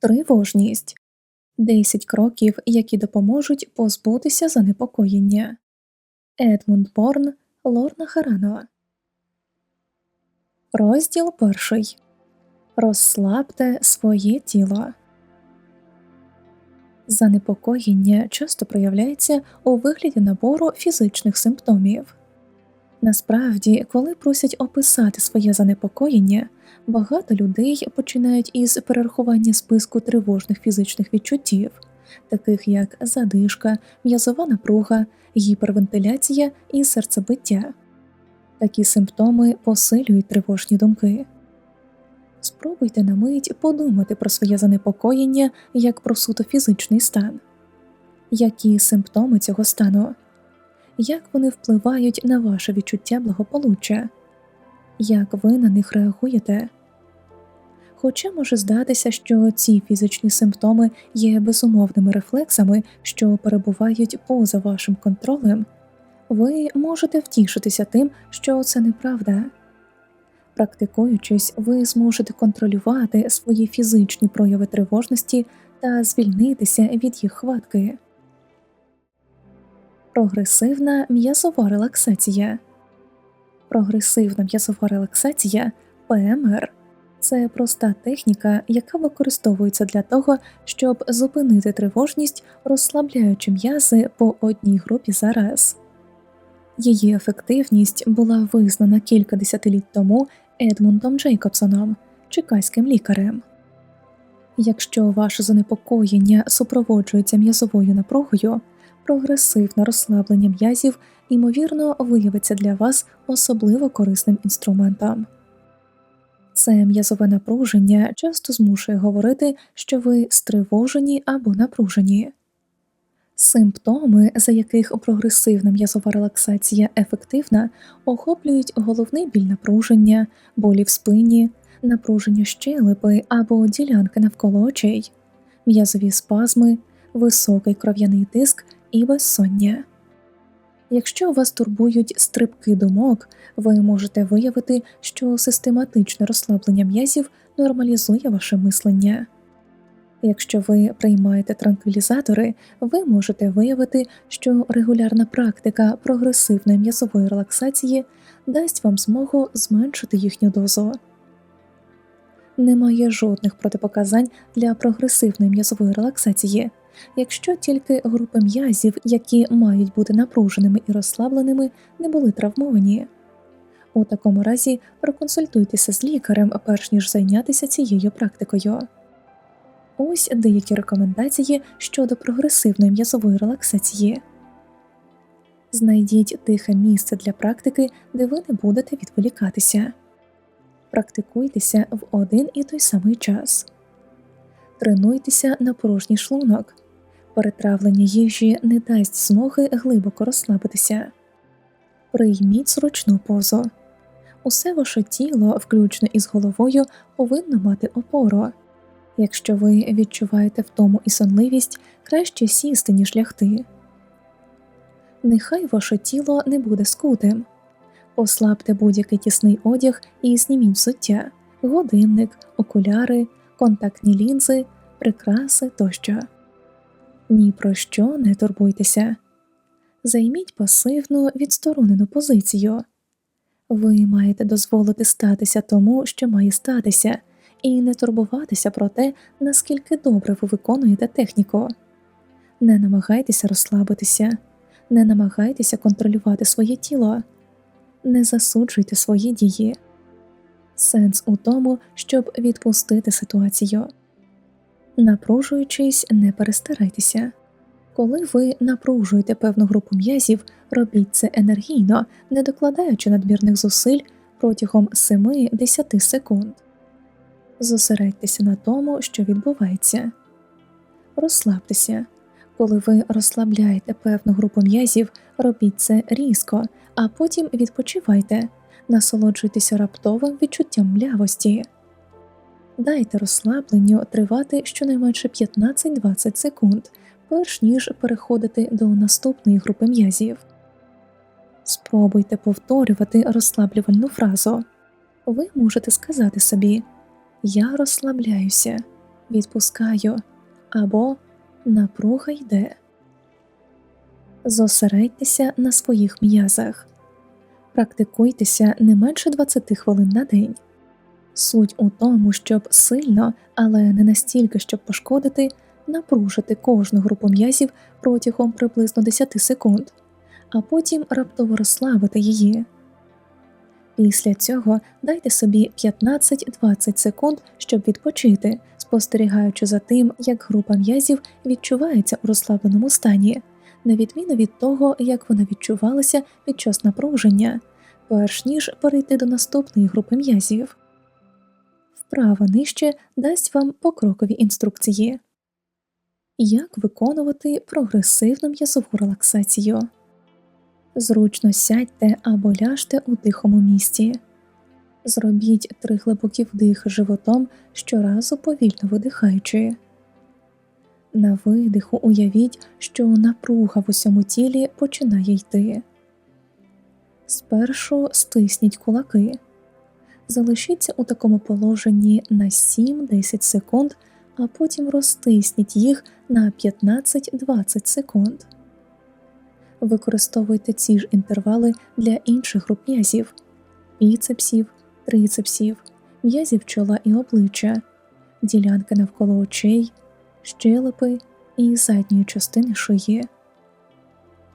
Тривожність 10 кроків, які допоможуть позбутися занепокоєння. Едмунд Борн Лорна Харано. Розділ перший. Розслабте своє тіло. Занепокоєння часто проявляється у вигляді набору фізичних симптомів. Насправді, коли просять описати своє занепокоєння, багато людей починають із перерахування списку тривожних фізичних відчуттів, таких як задишка, м'язова напруга, гіпервентиляція і серцебиття. Такі симптоми посилюють тривожні думки. Спробуйте на мить подумати про своє занепокоєння як про суто фізичний стан. Які симптоми цього стану? Як вони впливають на ваше відчуття благополуччя? Як ви на них реагуєте? Хоча може здатися, що ці фізичні симптоми є безумовними рефлексами, що перебувають поза вашим контролем, ви можете втішитися тим, що це неправда. Практикуючись, ви зможете контролювати свої фізичні прояви тривожності та звільнитися від їх хватки. Прогресивна м'язова релаксація. Прогресивна м'язова релаксація ПМР це проста техніка, яка використовується для того, щоб зупинити тривожність, розслабляючи м'язи по одній групі зараз. Її ефективність була визнана кілька десятиліть тому Едмундом Джейкобсоном, чекаським лікарем. Якщо ваше занепокоєння супроводжується м'язовою напругою, прогресивне розслаблення м'язів ймовірно виявиться для вас особливо корисним інструментом. Це м'язове напруження часто змушує говорити, що ви стривожені або напружені. Симптоми, за яких прогресивна м'язова релаксація ефективна, охоплюють головний біль напруження, болі в спині, напруження щелепи або ділянки навколо очей, м'язові спазми, високий кров'яний тиск і безсоння. Якщо вас турбують стрибки думок, ви можете виявити, що систематичне розслаблення м'язів нормалізує ваше мислення. Якщо ви приймаєте транквілізатори, ви можете виявити, що регулярна практика прогресивної м'язової релаксації дасть вам змогу зменшити їхню дозу. Немає жодних протипоказань для прогресивної м'язової релаксації, якщо тільки групи м'язів, які мають бути напруженими і розслабленими, не були травмовані. У такому разі проконсультуйтеся з лікарем, перш ніж зайнятися цією практикою. Ось деякі рекомендації щодо прогресивної м'язової релаксації. Знайдіть тихе місце для практики, де ви не будете відволікатися. Практикуйтеся в один і той самий час. Тренуйтеся на порожній шлунок. Перетравлення їжі не дасть змоги глибоко розслабитися. Прийміть зручну позу. Усе ваше тіло, включно із головою, повинно мати опору. Якщо ви відчуваєте втому і сонливість, краще сісти, ніж лягти. Нехай ваше тіло не буде скутим. Послабте будь-який тісний одяг і зніміть взуття, годинник, окуляри, контактні лінзи, прикраси тощо. Ні про що не турбуйтеся. Займіть пасивну відсторонену позицію. Ви маєте дозволити статися тому, що має статися, і не турбуватися про те, наскільки добре ви виконуєте техніку. Не намагайтеся розслабитися, не намагайтеся контролювати своє тіло, не засуджуйте свої дії. Сенс у тому, щоб відпустити ситуацію. Напружуючись, не перестарайтеся. Коли ви напружуєте певну групу м'язів, робіть це енергійно, не докладаючи надмірних зусиль протягом 7-10 секунд. Зосередьтеся на тому, що відбувається. Розслабтеся. Коли ви розслабляєте певну групу м'язів, робіть це різко, а потім відпочивайте, насолоджуйтеся раптовим відчуттям млявості. Дайте розслабленню тривати щонайменше 15-20 секунд, перш ніж переходити до наступної групи м'язів. Спробуйте повторювати розслаблювальну фразу. Ви можете сказати собі Я розслабляюся, відпускаю або напруга йде. Зосередьтеся на своїх м'язах, практикуйтеся не менше 20 хвилин на день. Суть у тому, щоб сильно, але не настільки, щоб пошкодити, напружити кожну групу м'язів протягом приблизно 10 секунд, а потім раптово розслабити її. Після цього дайте собі 15-20 секунд, щоб відпочити, спостерігаючи за тим, як група м'язів відчувається у розслабленому стані, на відміну від того, як вона відчувалася під час напруження, перш ніж перейти до наступної групи м'язів. Вправа нижче дасть вам покрокові інструкції. Як виконувати прогресивну м'язову релаксацію. Зручно сядьте або ляжте у тихому місці. Зробіть три глибокі вдихи животом щоразу повільно видихаючи. На видиху уявіть, що напруга в усьому тілі починає йти. Спершу стисніть кулаки. Залишіться у такому положенні на 7-10 секунд, а потім розтисніть їх на 15-20 секунд. Використовуйте ці ж інтервали для інших груп м'язів біцепсів, трицепсів, м'язів чола і обличчя, ділянки навколо очей, щелепи і задньої частини шиї.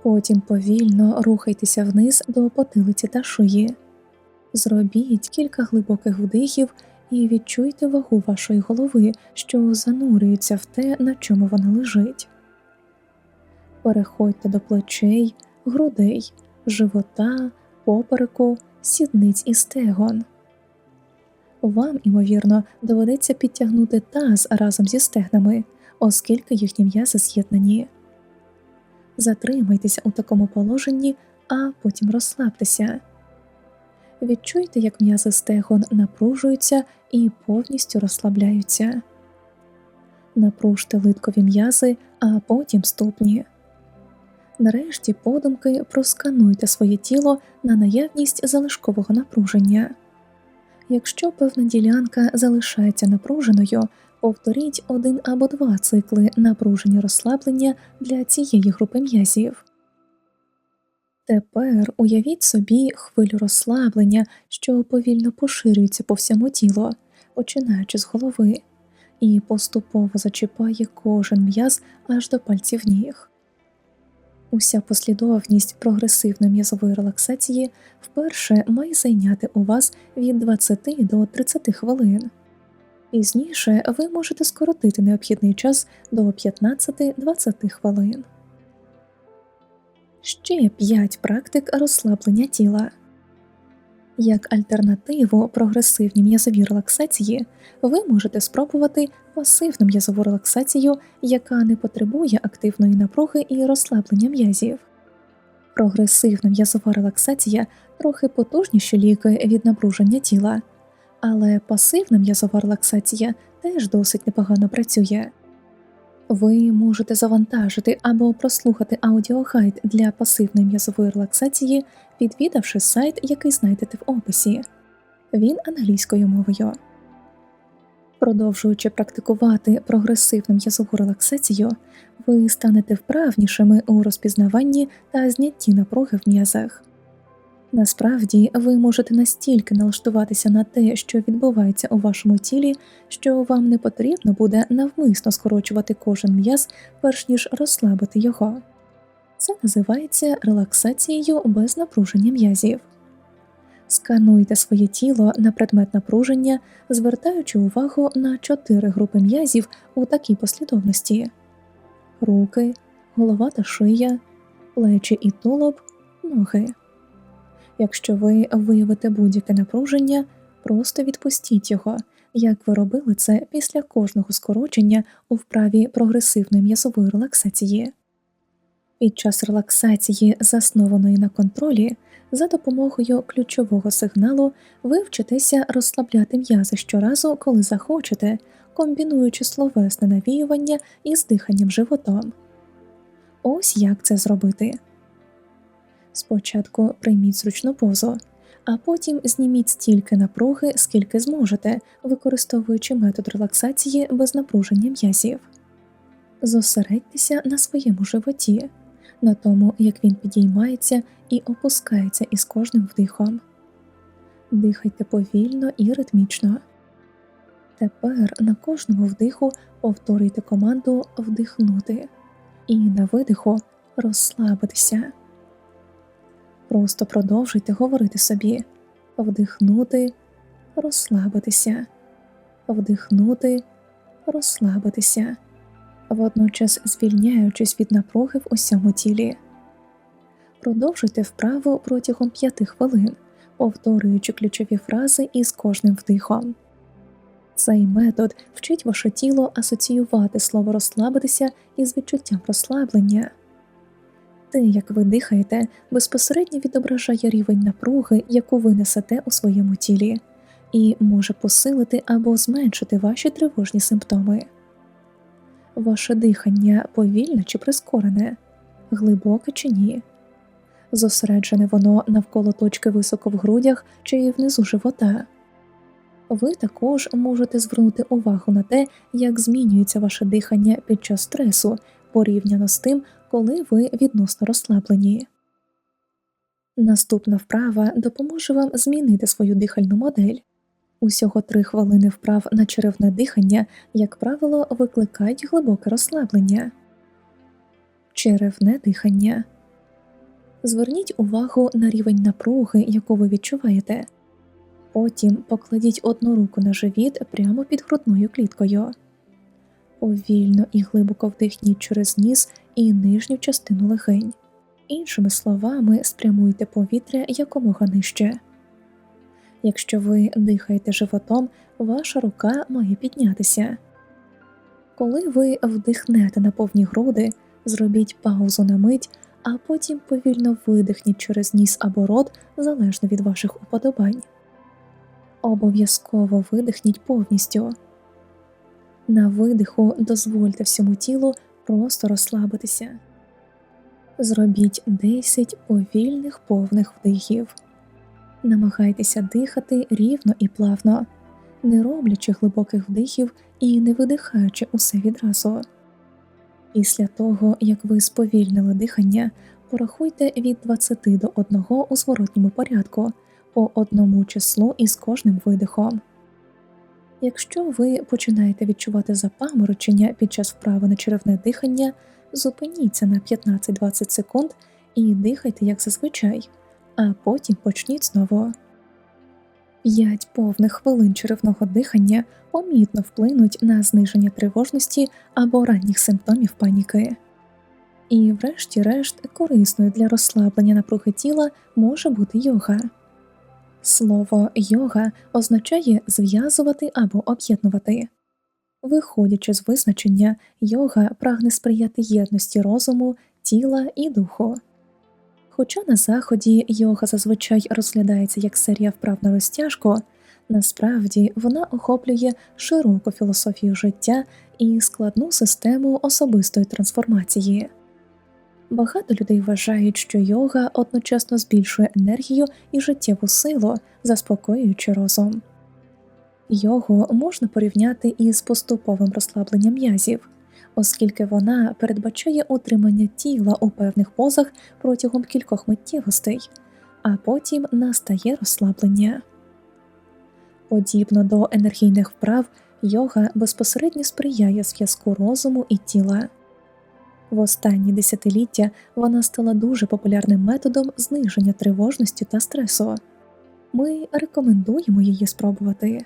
Потім повільно рухайтеся вниз до потилиці та шиї. Зробіть кілька глибоких вдихів і відчуйте вагу вашої голови, що занурюється в те, на чому вона лежить. Переходьте до плечей, грудей, живота, попереку, сідниць і стегон. Вам, ймовірно, доведеться підтягнути таз разом зі стегнами, оскільки їхні м'язи з'єднані. Затримайтеся у такому положенні, а потім розслабтеся. Відчуйте, як м'язи стегон напружуються і повністю розслабляються. Напружте литкові м'язи, а потім ступні. Нарешті подумки проскануйте своє тіло на наявність залишкового напруження. Якщо певна ділянка залишається напруженою, повторіть один або два цикли напруження розслаблення для цієї групи м'язів. Тепер уявіть собі хвилю розслаблення, що повільно поширюється по всьому тілу, починаючи з голови, і поступово зачіпає кожен м'яз аж до пальців ніг. Уся послідовність прогресивної м'язової релаксації вперше має зайняти у вас від 20 до 30 хвилин. Пізніше ви можете скоротити необхідний час до 15-20 хвилин. Ще 5 практик розслаблення тіла. Як альтернативу прогресивній м'язовій релаксації ви можете спробувати пасивну м'язову релаксацію, яка не потребує активної напруги і розслаблення м'язів. Прогресивна м'язова релаксація трохи потужніші ліки від напруження тіла, але пасивна м'язова релаксація теж досить непогано працює. Ви можете завантажити або прослухати аудіогайд для пасивної м'язової релаксації, відвідавши сайт, який знайдете в описі. Він англійською мовою. Продовжуючи практикувати прогресивну м'язову релаксацію, ви станете вправнішими у розпізнаванні та знятті напруги в м'язах. Насправді, ви можете настільки налаштуватися на те, що відбувається у вашому тілі, що вам не потрібно буде навмисно скорочувати кожен м'яз, перш ніж розслабити його. Це називається релаксацією без напруження м'язів. Скануйте своє тіло на предмет напруження, звертаючи увагу на чотири групи м'язів у такій послідовності: руки, голова та шия, плечі і тулуб, ноги. Якщо ви виявите будь-яке напруження, просто відпустіть його, як ви робили це після кожного скорочення у вправі прогресивної м'язової релаксації. Під час релаксації, заснованої на контролі, за допомогою ключового сигналу ви вчитеся розслабляти м'язи щоразу, коли захочете, комбінуючи словесне навіювання із диханням животом. Ось як це зробити. Спочатку прийміть зручну позу, а потім зніміть стільки напруги, скільки зможете, використовуючи метод релаксації без напруження м'язів. Зосередьтеся на своєму животі, на тому, як він підіймається і опускається із кожним вдихом. Дихайте повільно і ритмічно. Тепер на кожному вдиху повторюйте команду вдихнути і на видиху розслабитися. Просто продовжуйте говорити собі вдихнути, розслабитися, вдихнути, розслабитися, водночас звільняючись від напруги в усьому тілі. Продовжуйте вправу протягом 5 хвилин, повторюючи ключові фрази із кожним вдихом. Цей метод вчить ваше тіло асоціювати слово розслабитися із відчуттям розслаблення. Те, як ви дихаєте, безпосередньо відображає рівень напруги, яку ви несете у своєму тілі, і може посилити або зменшити ваші тривожні симптоми. Ваше дихання повільне чи прискорене, глибоке чи ні, зосереджене воно навколо точки високо в грудях чи внизу живота. Ви також можете звернути увагу на те, як змінюється ваше дихання під час стресу порівняно з тим, коли ви відносно розслаблені. Наступна вправа допоможе вам змінити свою дихальну модель. Усього три хвилини вправ на черевне дихання, як правило, викликають глибоке розслаблення. Черевне дихання. Зверніть увагу на рівень напруги, яку ви відчуваєте. Потім покладіть одну руку на живіт прямо під грудною кліткою. Повільно і глибоко вдихніть через ніс і нижню частину легень. Іншими словами, спрямуйте повітря якомога нижче. Якщо ви дихаєте животом, ваша рука має піднятися. Коли ви вдихнете на повні груди, зробіть паузу на мить, а потім повільно видихніть через ніс або рот залежно від ваших уподобань. Обов'язково видихніть повністю. На видиху дозвольте всьому тілу просто розслабитися. Зробіть 10 повільних повних вдихів. Намагайтеся дихати рівно і плавно, не роблячи глибоких вдихів і не видихаючи усе відразу. Після того, як ви сповільнили дихання, порахуйте від 20 до 1 у зворотньому порядку по одному числу із кожним видихом. Якщо ви починаєте відчувати запаморочення під час вправи на черевне дихання, зупиніться на 15-20 секунд і дихайте як зазвичай, а потім почніть знову. П'ять повних хвилин черевного дихання помітно вплинуть на зниження тривожності або ранніх симптомів паніки. І, врешті-решт, корисною для розслаблення напруги тіла може бути йога. Слово йога означає зв'язувати або об'єднувати. Виходячи з визначення, йога прагне сприяти єдності розуму, тіла і духу. Хоча на заході йога зазвичай розглядається як серія вправ на розтяжку, насправді вона охоплює широку філософію життя і складну систему особистої трансформації. Багато людей вважають, що йога одночасно збільшує енергію і життєву силу, заспокоюючи розум. Йогу можна порівняти із поступовим розслабленням м'язів, оскільки вона передбачає утримання тіла у певних позах протягом кількох миттєвостей, а потім настає розслаблення. Подібно до енергійних вправ, йога безпосередньо сприяє зв'язку розуму і тіла. В останні десятиліття вона стала дуже популярним методом зниження тривожності та стресу. Ми рекомендуємо її спробувати.